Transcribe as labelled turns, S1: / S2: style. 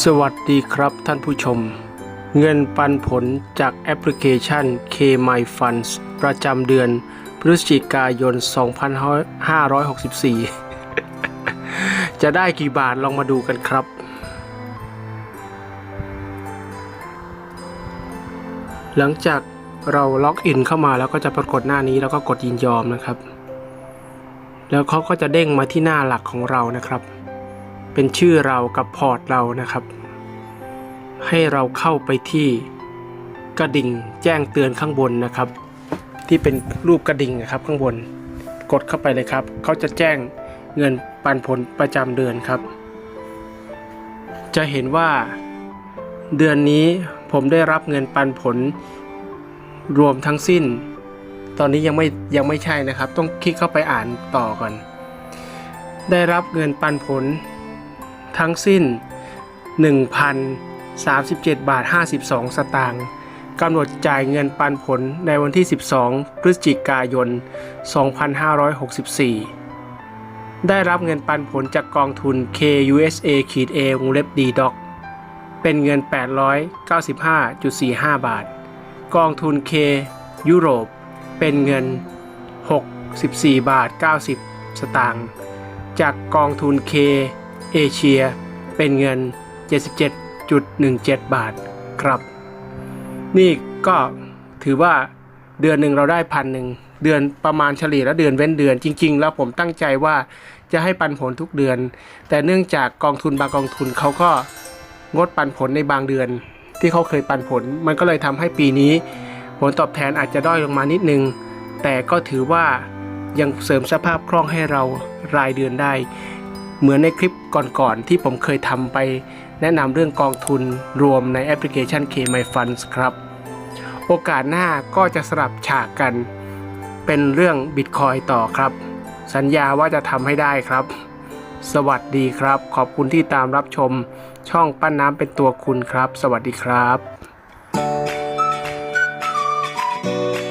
S1: สวัสดีครับท่านผู้ชม เงินปันผลจากแอปพลิเคชัน K My Funds ประจำเดือนพฤศจิกายน 2564 จะได้กี่บาทลองมาดูกันครับ หลังจากเราล็อกอินเข้ามาแล้วก็จะปรากฏหน้านี้แล้วก็กดยินยอมนะครับ แล้วเขาก็จะเด้งมาที่หน้าหลักของเรานะครับ เป็นชื่อเรากับพอร์ตเรานะครับ ให้เราเข้าไปที่กระดิ่งแจ้งเตือนข้างบนนะครับ ที่เป็นรูปกระดิ่งนะครับข้างบน กดเข้าไปเลยครับเขาจะแจ้งเงินปันผลประจำเดือนครับ จะเห็นว่าเดือนนี้ผมได้รับเงินปันผลรวมทั้งสิ้น ตอนนี้ยังไม่ยังไม่ใช่นะครับ ต้องคลิกเข้าไปอ่านต่อก่อน ได้รับเงินปันผล ทั้งสิ้น 1,037 บาท 52 สตางค์กำหนดจ่ายเงินปันผลในวันที่ 12 พฤศจิกายน 2564 ได้รับเงินปันผลจากกองทุน KUSA ขีด A วงเล็บ D Doc เป็นเงิน 895.45 บาท กองทุน K ยุโรป เป็นเงิน 64 บาท 90 สตางค์ จากกองทุน K เอเชียเป็นเงิน 77.17 บาทครับ นี่ก็ถือว่าเดือนหนึ่งเราได้พันหนึ่งเดือนประมาณเฉลี่ยแล้วเดือนเว้นเดือนจริง ๆ แล้วผมตั้งใจว่าจะให้ปันผลทุกเดือน แต่เนื่องจากกองทุนบางกองทุนเขาก็งดปันผลในบางเดือน ที่เขาเคยปันผล มันก็เลยทำให้ปีนี้ ผลตอบแทนอาจจะด้อยลงมานิดนึง แต่ก็ถือว่ายังเสริมสภาพคล่องให้เรารายเดือนได้ เหมือนในคลิปก่อนๆที่ผมเคยทำไปแนะนำเรื่องกองทุนรวมในแอปพลิเคชัน K My Funds ครับ โอกาสหน้าก็จะสลับฉากกัน เป็นเรื่องบิตคอยต่อครับ สัญญาว่าจะทำให้ได้ครับ สวัสดีครับ ขอบคุณที่ตามรับชม ช่องปั้นน้ำเป็นตัวคุณครับ สวัสดีครับ thank you